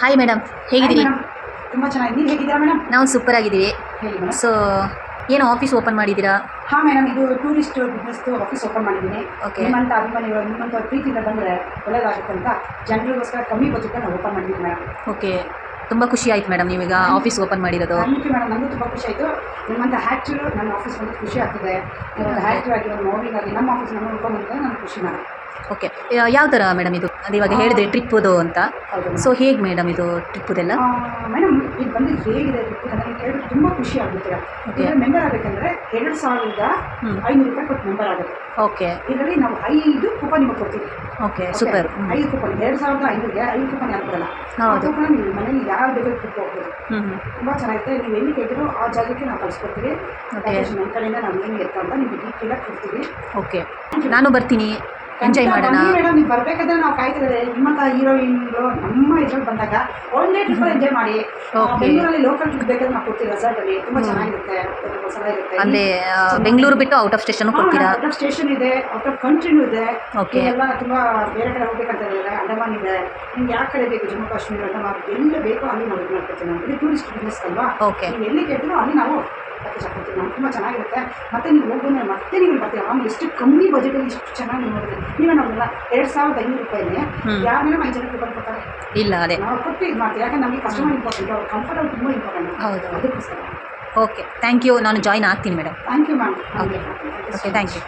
Hi madam ಹೇಗಿದ್ದೀರಿ? ತುಂಬ ಚೆನ್ನಾಗಿ. ನೀವು ಹೇಗಿದ್ದೀರಾ ಮೇಡಮ್ ನಾವು ಸೂಪರ್ ಆಗಿದ್ದೀವಿ. ಹೇಳಿ ಮೇಡಮ್ ಸೊ ಏನು ಆಫೀಸ್ ಓಪನ್ ಮಾಡಿದ್ದೀರಾ? ಹಾಂ ಮೇಡಮ್ ಇದು ಟೂರಿಸ್ಟ್ ಬಿಸ್ನೆಸ್ದು ಆಫೀಸ್ ಓಪನ್ ಮಾಡಿದ್ದೀನಿ. Okay. ನಿಮ್ಮಂಥ ಅಭಿಮಾನಿಗಳು ನಿಮ್ಮಂಥ ಪ್ರೀತಿಯಿಂದ ಬಂದರೆ ಒಳ್ಳೆಯದಾಗುತ್ತೆ ಅಂತ ಜನರಿಗೋಸ್ಕರ ಕಮ್ಮಿ ಬಜೆಟ್ ನಾವು ಓಪನ್ ಮಾಡಿದ್ದೀವಿ ಮೇಡಮ್ ಓಕೆ ತುಂಬ ಖುಷಿ ಆಯ್ತು ಮೇಡಮ್ ನೀವೀಗ ಆಫೀಸ್ ಓಪನ್ ಮಾಡಿರೋದು. ಥ್ಯಾಂಕ್ ಯು ಮೇಡಮ್ ನನಗೂ ತುಂಬ ಖುಷಿ ಆಯಿತು. ನಿಮ್ಮಂಥ ಹ್ಯಾಕ್ಚರ್ ನನ್ನ ಆಫೀಸ್ ಬಂದು ಖುಷಿ ಆಗ್ತಿದೆ. ಒಂದು ಆಗಿರೋ ಮಾರ್ನಿಂಗ್ ನಮ್ಮ ಆಫೀಸ್ ನಮ್ಮ ನೋಡ್ಕೊಂಡ್ಬಂದ್ರೆ ನನಗೆ ಖುಷಿ ಮೇಡಮ್ ಓಕೆ ಯಾವ ಥರ ಮೇಡಮ್ ಇದು? ಅದು ಇವಾಗ ಹೇಳಿದ್ರಿ ಟ್ರಿಪ್ಪುದು ಅಂತ. ಸೊ ಹೇಗೆ ಮೇಡಮ್ ಇದು ಟ್ರಿಪ್ಪುದೆಲ್ಲ ಮೇಡಮ್ ಇದು ಬಂದು ಹೇಗಿದೆ ನನಗೆ ಕೇಳಿದ್ರೆ ತುಂಬ ಖುಷಿ ಆಗುತ್ತೆ. ಓಕೆ ಮೆಂಬರ್ ಆಗಬೇಕಂದ್ರೆ ಎರಡು ಸಾವಿರದ. ಐನೂರು ರೂಪಾಯಿ ಕೊಟ್ಟು ಮೆಂಬರ್ ಆಗುತ್ತೆ. ಓಕೆ ಇದರಲ್ಲಿ ನಾವು ಐದು ಕೂಪನ್ ನಿಮಗೆ ಕೊಡ್ತೀವಿ. ಓಕೆ? ಸೂಪರ್ ಐದು ಕೂಪನ್ ಎರಡು ಸಾವಿರದ ಐನೂರಿಗೆ ಐದು ಕೂಪನ್ ಯಾರು ಅದು ಕೂಡ ಹೌದು. ಕೂಪನ್ ನೀವು ಮನೇಲಿ ಯಾರು ಬೇಕಾದ್ರೂ ಟ್ರಿಪ್ ಹೋಗ್ಬೋದು. ತುಂಬ ಚೆನ್ನಾಗಿರುತ್ತೆ. ನೀವು ಎಲ್ಲಿ ಕೇಳಿದ್ರು ಆ ಜಾಗಕ್ಕೆ ನಾವು ಕಳಿಸ್ಕೊಡ್ತೀವಿ. ನಮ್ಮ ಕಡೆಯಿಂದ ನಾವು ಏನು ಎತ್ತ ಅಂತ ನಿಮಗೆ ಡೀಟೇಲಾಗಿ ಕೊಡ್ತೀವಿ. ಓಕೆ ನಾನು ಬರ್ತೀನಿ. ಎಂಜಾಯ್ ಮಾಡೋಣ. ಮೇಡಮ್ ನೀವು ಬರ್ಬೇಕಾದ್ರೆ ನಾವು ಕಾಯ್ತಿದ್ದಾರೆ ನಿಮ್ಮಂಥ ಹೀರೋಯಿನ್ಗಳು ನಮ್ಮ ಇದ್ರಲ್ಲಿ ಬಂದಾಗ ಒಳ್ಳೆ ಟ್ರಿಪ್ ಎಂಜಾಯ್ ಮಾಡಿ. ಬೆಂಗಳೂರಲ್ಲಿ ಲೋಕಲ್ ಟ್ರಿಪ್ ಬೇಕಾದ್ರೆ ನಾವು ಕೊಡ್ತೀವಿ ರೆಸಾರ್ಟ್ ಅಲ್ಲಿ. ತುಂಬ ಚೆನ್ನಾಗಿರುತ್ತೆ. ಅಂದರೆ ಬೆಂಗಳೂರು ಬಿಟ್ಟು ಔಟ್ ಆಫ್ ಸ್ಟೇಷನ್ ಕೊಡ್ತೀರಾ? ಔಟ್ ಆಫ್ ಸ್ಟೇಷನ್ ಇದೆ ಔಟ್ ಆಫ್ ಕಂಟ್ರಿನೂ ಇದೆ. ಓಕೆ. ಎಲ್ಲ ತುಂಬಾ ಬೇರೆ ಕಡೆ ಹೋಗ್ಬೇಕಂತ ಇದೆ ಅಂಡಮಾನ್ ಇದೆ. ನಿಮ್ಗೆ ಯಾವ ಕಡೆ ಬೇಕು ಜಮ್ಮು ಕಾಶ್ಮೀರ ಅಂಡಮಾನ್ ಎಲ್ಲಿ ಬೇಕೋ ಅಲ್ಲಿ ನಾವು ಇದು ಮಾಡ್ಕೊಡ್ತೀವಿ ನಾವು ಇದು ಟೂರಿಸ್ಟ್ ಬಿಸ್ನೆಸ್ ಅಲ್ವಾ? ಓಕೆ. ಎಲ್ಲಿ ಕೇಳಿದ್ರು ಅಲ್ಲಿ ನಾವು ತುಂಬ ಚೆನ್ನಾಗಿರುತ್ತೆ. ಮತ್ತೆ ನೀವು ಹೋಗೋದ್ರೆ ಮತ್ತೆ ನೀವು ಬರ್ತೀವಿ ಆಮೇಲೆ ಎಷ್ಟು ಕಮ್ಮಿ ಬಜೆಟಲ್ಲಿ ಇಷ್ಟು ಚೆನ್ನಾಗಿ ನೋಡಿದ್ರೆ ನೀವೇ ನೋಡಿಲ್ಲ ಎರಡು ಸಾವಿರದ ಐನೂರು ರೂಪಾಯಿ. ಯಾರ ಮೇಲೆ ಐದು ಜನಕ್ಕೆ ಬರ್ಕೊತಾರೆ ಇಲ್ಲ ಅದೇ. ನಾವು ಕೊಟ್ಟು ಇದು ಮಾಡ್ತೀವಿ. ಯಾಕಂದ್ರೆ ನಮಗೆ ಕಸ್ಟಮರ್ ಇಂಪಾರ್ಟೆಂಟ್ ಅವ್ರ ಕಂಫರ್ಟಬಲ್ ತುಂಬ ಇಂಪಾರ್ಟೆಂಟ್ ಹೌದು. ಅದಕ್ಕೋಸ್ಕರ. ಓಕೆ ಥ್ಯಾಂಕ್ ಯು ನಾನು ಜಾಯ್ನ್ ಆಗ್ತೀನಿ madam thank you ma'am okay okay thank you